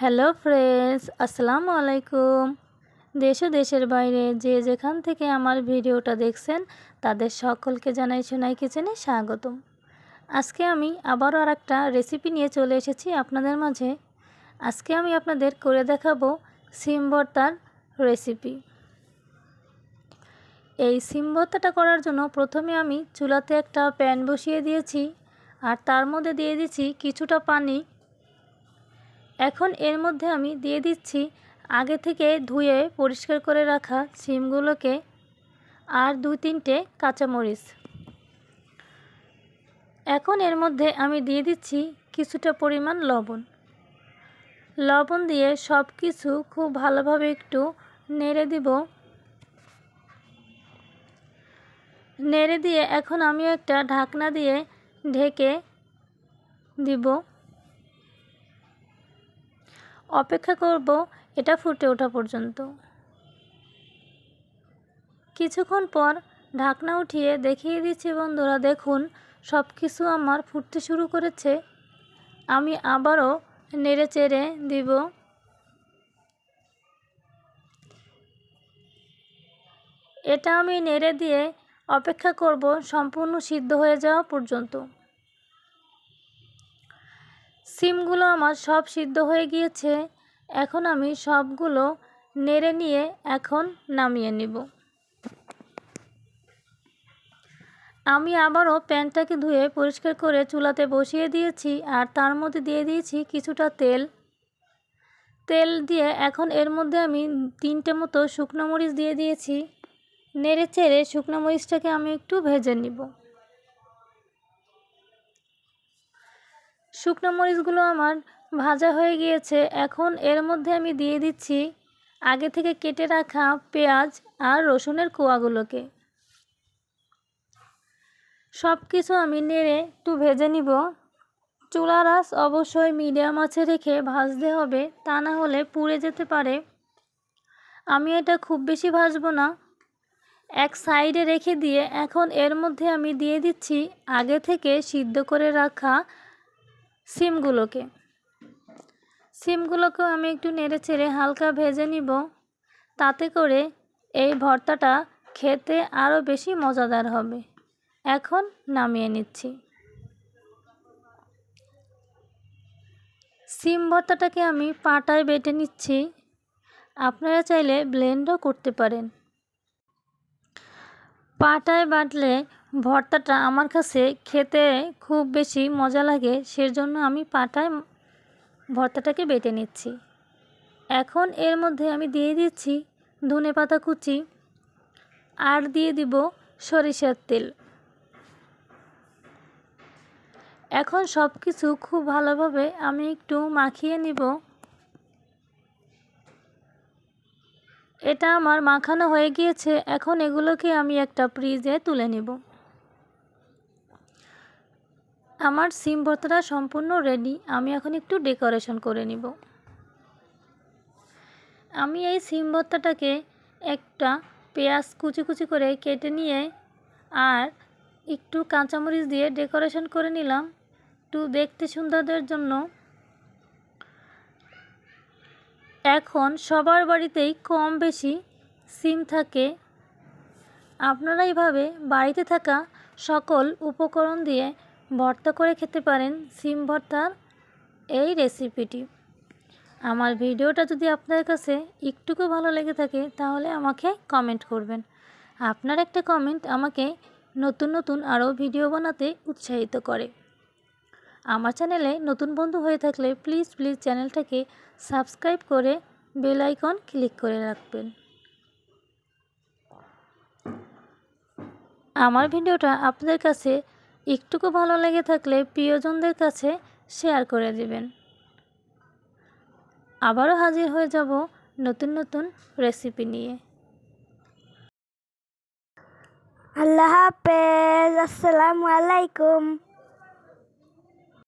Hello friends, আসসালামু আলাইকুম। দেশ ও দেশের বাইরে যে যেখান থেকে আমার ভিডিওটা দেখছেন, তাদের সকলকে জানাই সোনাই কিচেনে স্বাগতম। আজকে আমি আবারও আর একটা রেসিপি নিয়ে চলে এসেছি আপনাদের মাঝে। আজকে আমি আপনাদের করে দেখাবো সিম ভর্তার রেসিপি এই সিম ভর্তাটা করার জন্য প্রথমে আমি চুলাতে একটা প্যান বসিয়ে দিয়েছি, আর তার মধ্যে দিয়ে দিচ্ছি কিছুটা পানি এখন এর মধ্যে আমি দিয়ে দিচ্ছি আগে থেকে ধুয়ে পরিষ্কার করে রাখা সিমগুলোকে আর দুই তিনটে কাঁচামরিচ। এখন এর মধ্যে আমি দিয়ে দিচ্ছি কিছুটা পরিমাণ লবণ। লবণ দিয়ে সব কিছু খুব ভালোভাবে একটু নেড়ে দিব। নেড়ে দিয়ে এখন আমি একটা ঢাকনা দিয়ে ঢেকে দিব। অপেক্ষা করব এটা ফুটে ওঠা পর্যন্ত। কিছুক্ষণ পর ঢাকনা উঠিয়ে দেখিয়ে দিচ্ছি বন্ধুরা, দেখুন সব কিছু আমার ফুটতে শুরু করেছে। আমি আবারও নেড়ে চেড়ে দিব। এটা আমি নেড়ে দিয়ে অপেক্ষা করব সম্পূর্ণ সিদ্ধ হয়ে যাওয়া পর্যন্ত। সিমগুলো আমার সব সিদ্ধ হয়ে গিয়েছে। এখন আমি সবগুলো নেড়ে নিয়ে এখন নামিয়ে নিব। আমি আবারও প্যানটাকে ধুয়ে পরিষ্কার করে চুলাতে বসিয়ে দিয়েছি আর তার মধ্যে দিয়ে দিয়েছি কিছুটা তেল। তেল দিয়ে এখন এর মধ্যে আমি তিনটে মতো শুকনো মরিচ দিয়ে দিয়েছি। নেড়ে চেড়ে শুকনো মরিচটাকে আমি একটু ভেজে নিব। শুকনো মরিচগুলো আমার ভাজা হয়ে গিয়েছে। এখন এর মধ্যে আমি দিয়ে দিচ্ছি আগে থেকে কেটে রাখা পেঁয়াজ আর রসুনের কোয়াগুলোকে। সব কিছু আমি নেড়ে একটু ভেজে নিব। চুলার আঁচ অবশ্যই মিডিয়াম আছে রেখে ভাজতে হবে, তা না হলে পুড়ে যেতে পারে। আমি এটা খুব বেশি ভাজবো না। এক সাইডে রেখে দিয়ে এখন এর মধ্যে আমি দিয়ে দিচ্ছি আগে থেকে সিদ্ধ করে রাখা সিমগুলোকে। সিমগুলোকেও আমি একটু নেড়ে চেড়ে হালকা ভেজে নিব। তাতে করে এই ভর্তাটা খেতে আরও বেশি মজাদার হবে। এখন নামিয়ে নিচ্ছি। সিম ভর্তাটাকে আমি পাটায় বেটে নিচ্ছি। আপনারা চাইলে ব্লেন্ডও করতে পারেন। পাটায় বাটলে ভর্তাটা আমার কাছে খেতে খুব বেশি মজা লাগে, সেজন্য আমি পাটায় ভর্তাটাকে বেটে নিচ্ছি। এখন এর মধ্যে আমি দিয়ে দিচ্ছি ধনে পাতা কুচি আর দিয়ে দিব সরিষার তেল। এখন সব কিছু খুব ভালোভাবে আমি একটু মাখিয়ে নিব। এটা আমার মাখানো হয়ে গিয়েছে, এখন এগুলোকে আমি একটা ফ্রিজে তুলে নিব। আমার সিম ভর্তাটা সম্পূর্ণ রেডি আমি এখন একটু ডেকোরেশন করে নিব। আমি এই সিম ভর্তাটাকে একটা পেঁয়াজ কুচি কুচি করে কেটে নিয়ে আর একটু কাঁচামরিচ দিয়ে ডেকোরেশন করে নিলাম। একটু দেখতে সুন্দরদের জন্য। এখন সবার বাড়িতেই কম বেশি সিম থাকে। আপনারা এইভাবে বাড়িতে থাকা সকল উপকরণ দিয়ে ভর্তা করে খেতে পারেন সিম ভর্তার এই রেসিপিটি। আমার ভিডিওটা যদি আপনার কাছে একটুকু ভালো লেগে থাকে তাহলে আমাকে কমেন্ট করবেন। আপনার একটা কমেন্ট আমাকে নতুন নতুন আরও ভিডিও বানাতে উৎসাহিত করে। আমার চ্যানেলে নতুন বন্ধু হয়ে থাকলে প্লিজ প্লিজ চ্যানেলটাকে সাবস্ক্রাইব করে বেল আইকন ক্লিক করে রাখবেন। আমার ভিডিওটা আপনাদের কাছে একটুকু ভালো লেগে থাকলে প্রিয়জনদের কাছে শেয়ার করে দেবেন। আবারও হাজির হয়ে যাব নতুন নতুন রেসিপি নিয়ে। আল্লাহ হাফেজ, আসসালামু আলাইকুম।